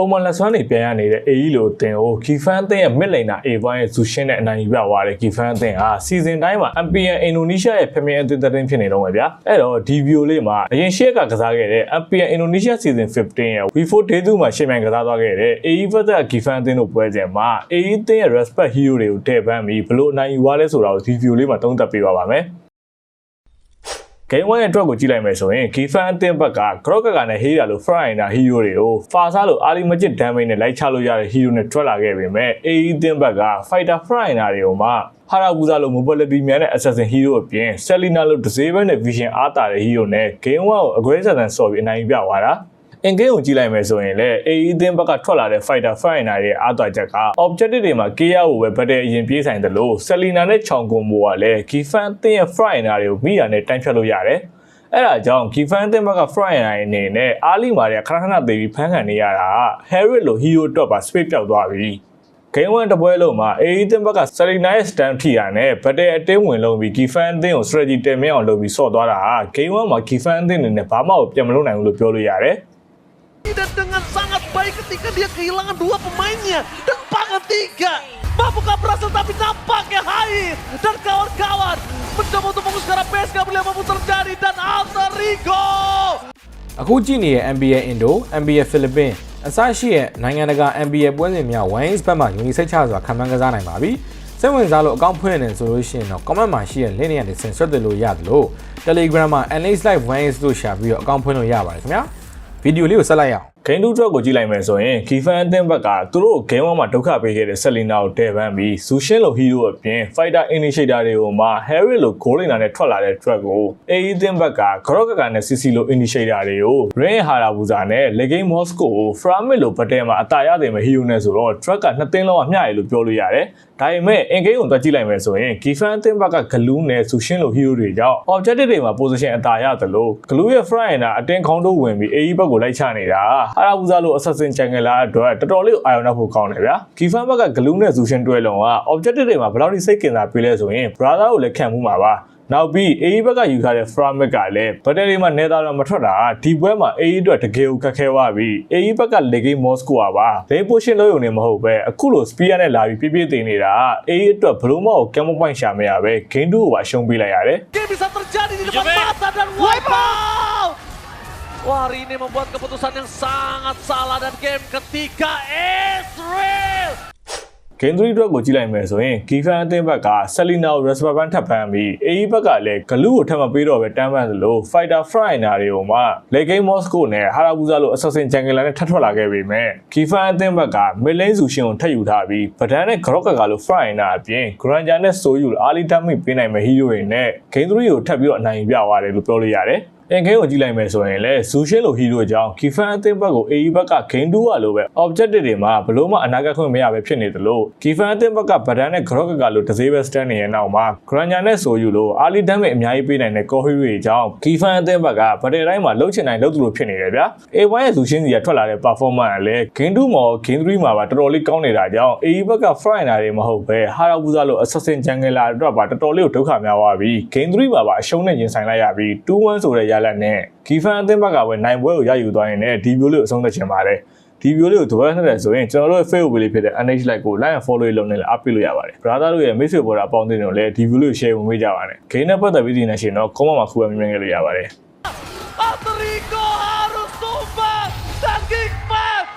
ပုံမှန်လက်စွမ်းတွေပြန်ရနေတဲ့ AE လိုအသင်းကို Kifan အသင်းရဲ့ mid laner A1 ရဲ့ဇူရှင်းနဲ့အနိုင်ယူပြသွားတဲ့ Kifan အသင်းဟာစီဇန်တိုင်းမှာ MPN Indonesia ရဲ့ Premier အသင်းသတင်းဖြစ်နေတော့မှာဗျာအဲ့တော့ဒီ video လေးမှာအရင်ရှေ့ကကစားခဲ့တဲ့ MPN Indonesia Season 15ရဲ့ V4 Day 2မှာရှေ့မှန်ကစားသွားခဲ့တဲ့ AE ဘက်က Kifan အသင်းတို့ပွဲစဉ်မှာ AE အသင်းရဲ့ respect hero တွေကိုတည့်ပန်းပြီးဘလို့အနိုင်ယူသွားလဲဆိုတာကိုဒီ video လေးမှာသုံးသပ်ပေးပါပါမယ် Game 1ရဲ့အတွက်ကိုကြည့်လိုက်မယ်ဆိုရင် Gifan အသင်းဘက်က Grok ကနဲ့ Hera လို Frontline hero တွေကို Fasa လို early magic damage နဲ့လိုက်ချလို့ရတဲ့ hero နဲ့ထွက်လာခဲ့ပေမဲ့ AE အသင်းဘက်က Fighter Frontline တွေကိုမှဟာရာဘူဇာလို mobility များတဲ့ assassin hero အပြင် Selena လို disable နဲ့ vision အားတာတဲ့ hero နဲ့ Game 1ကို aggressive ဆန်ဆော်ပြီးအနိုင်ယူပြသွားတာ အင်ဂိမ်းကိုကြည့်လိုက်မယ်ဆိုရင်လည်း AE အသင်းဘက်ကထွက်လာတဲ့ fighter fighter ရဲ့အားသွက်ချက်က objective တွေမှာ KR ကိုပဲဗတ်တဲ့အရင်ပြေးဆိုင်တယ်လို့ Selena နဲ့ Chong Gon Mo ကလည်း Gifan အသင်းရဲ့ fighter တွေကိုမိတာနဲ့တန်းဖြတ်လို့ရတယ်အဲ့ဒါကြောင့် Gifan အသင်းဘက်က fighter အနေနဲ့အားလီမာတွေကခဏခဏသေးပြီးဖမ်းခံနေရတာ Harry လို hero တော့ပါ space ပြောက်သွားပြီ Game 1တပွဲလုံးမှာ AE တင်ဘက်က Selena ရဲ့ stand ထိရနဲ့ဗတ်တဲ့အတင်းဝင်လုံးပြီး Gifan အသင်းကို strategy တင်မြအောင်လုပ်ပြီးဆော့သွားတာဟာ Game 1မှာ Gifan အသင်းအနေနဲ့ဘာမှကိုပြန်မလုပ်နိုင်ဘူးလို့ပြောလို့ရတယ် Dan dengan sangat baik ketika dia kehilangan dua pemainnya dan pangan tiga. Mampukah berhasil tapi nampaknya Hai dan kawan-kawan mencoba untuk mengusir PSK bila mampu terjadi dan Alter Rigo. အခုကြည့်နေတဲ့ NBA Indo, NBA Philippines အစရှိတဲ့နိုင်ငံတကာ NBA ပွဲစဉ်များ Wings ဘက်မှယူနီစိတ်ချစွာခံမှန်းကစားနိုင်ပါပြီ။စိတ်ဝင်စားလို့အကောင့်ဖွင့်နေဆိုလို့ရှိရင်တော့ comment မှာရှိတဲ့ link တွေကနေဆင်ဆွတ်တယ်လို့ရတယ်လို့ Telegram မှာ NH Live Wings လို့ရှာပြီးတော့အကောင့်ဖွင့်လို့ရပါတယ်ခင်ဗျာ။ ဗီဒီယိုလေးကိုဆက်လိုက်ရအောင်ဂိမ်းတူအတွက်ကိုကြည့်လိုက်မယ်ဆိုရင် Kifan အသင်းဘက်ကသူတို့ဂိမ်းဝမှာဒုက္ခပေးခဲ့တဲ့ Selena ကိုတည်ပန်းပြီး Sushin လို hero အပြင် Fighter Initiator တွေကိုမှ Harry လို goal liner နဲ့ထွက်လာတဲ့ track ကို AE အသင်းဘက်က Grok ကနဲ့ CC လို Initiator တွေကို Rain Harabuza နဲ့ Legame Moscow ကို Framit လိုဗတဲမှာအတာရတဲ့မဲ့ hero နဲ့ဆိုတော့ track ကနှစ်သင်းလုံးကမျှရလို့ပြောလို့ရတယ် ဒါပေမဲ့ in game ကိုတွက်ကြည့်လိုက်မယ်ဆိုရင် Kifan အသင်းဘက်က Glue နဲ့ Sushin လို hero တွေကြောင့် objective တွေမှာ position အတာရသလို Glue ရဲ့ front အတင်းခေါင်းတို့ဝင်ပြီး AE ဘက်ကိုလိုက်ချနေတာဟာရာဘူဇာလို assassin channel လာအတွက်တော်တော်လေးအာရုံနှောက်ဖို့ကောင်းတယ်ဗျာ Kifan ဘက်က Glue နဲ့ Sushin တွဲလုံးက objective တွေမှာဘယ်လောက်ထိစိတ်ကင်တာပေးလဲဆိုရင် brother ကိုလည်းခံမှုမှာပါ နောက်ပြီး AE ဘက်ကယူထားတဲ့ Framit ကလည်းဘတ်တရီမှာနေတာတော့မထွက်တာဒီပွဲမှာ AE အတွက်တကယ်ကိုခက်ခဲသွားပြီ AE ဘက်က Legate Moscow ပါ lane position လို့ရုံနဲ့မဟုတ်ပဲအခုလို spear နဲ့လာပြီးပြည့်ပြည့်တင်နေတာ AE အတွက်ဘလို့မဟုတ် camo point ရှာမရပဲ game 2ကိုပါရှုံးပေးလိုက်ရတယ် Game bisa terjadi di depan mata dan wipe out. Wah, hari ini membuat keputusan yang sangat salah dan game ketiga Israel. Game 3အတွက်ကိုကြည့်လိုက်မယ်ဆိုရင် Gifan အသင်းဘက်က Selena ကို Rasper Band ထပ်ဖမ်းပြီး AE ဘက်ကလည်း Glue ကိုထပ်မပေးတော့ပဲတန်းပန်းသလို Fighter Frontliner တွေကိုမှ Legate Moscow နဲ့ Harabuza လို Assassin Jungler နဲ့ထပ်ထွက်လာခဲ့ပေမဲ့ Gifan အသင်းဘက်က Mid Lane Zushin ကိုထပ်ယူထားပြီးဗဒန်နဲ့ Grok ကလို Frontliner အပြင် Granger နဲ့ Soyu လို early damage ပေးနိုင်မဲ့ hero တွေနဲ့ Game 3ကိုထပ်ပြီးတော့အနိုင်ယူပြသွားတယ်လို့ပြောလို့ရတယ် အင်ဂိမ်းကိုကြည့်လိုက်မယ်ဆိုရင်လည်းဇူရှင်းလိုဟီရိုကြောင့်ကီဖန်အသင်းဘက်ကို AE ဘက်ကဂိမ်းတူးရလိုပဲ objective တွေမှာဘလို့မှအနာဂတ်ခွင့်မရပဲဖြစ်နေသလိုကီဖန်အသင်းဘက်ကဗဒန်နဲ့ grok ကလိုတစ်စေးပဲ stand နေရဲ့နောက်မှာ granger နဲ့ဆိုယူလို early damage အများကြီးပေးနိုင်တဲ့ core hero တွေကြောင့်ကီဖန်အသင်းဘက်ကဗတဲ့တိုင်းမှာလှုပ်ချင်တိုင်းလှုပ်သူလိုဖြစ်နေတယ်ဗျာ A1 ရဲ့ဇူရှင်းစီကထွက်လာတဲ့ performance ကလည်းဂိမ်းတူးမော်ဂိမ်း3မှာပါတော်တော်လေးကောင်းနေတာကြောင့် AE ဘက်က frontliner တွေမဟုတ်ပဲ Harabuza လို assassin jungler အတွက်ပါတော်တော်လေးကိုဒုက္ခများသွားပြီးဂိမ်း3မှာပါအရှုံးနဲ့ရင်ဆိုင်လိုက်ရပြီး2-1ဆိုတဲ့ရလဒ်နဲ့ကီဖန်အသင်းဘက်ကပဲနိုင်ပွဲကိုရယူသွားရင်လည်းဒီဗီဒီယိုလေးကိုအဆုံးသတ်ချင်ပါတယ်ဒီဗီဒီယိုလေးကိုသဘောကျတဲ့ဆိုရင်ကျွန်တော်တို့ရဲ့ Facebook page လေးဖြစ်တဲ့ NH Like ကို like and follow လုပ်နေလည်းအားပေးလို့ရပါတယ် brother တို့ရဲ့ message ပေါ်တာအပေါင်းအသင်းတွေလည်းဒီဗီဒီယိုလေးကို share ဝင်ပေးကြပါနဲ့ game နဲ့ပတ်သက်ပြီးဒီနေ့ရှင်တော့ comment မှာခုပဲမြင်မြင်ခဲ့လို့ရပါတယ် Alter Rigo.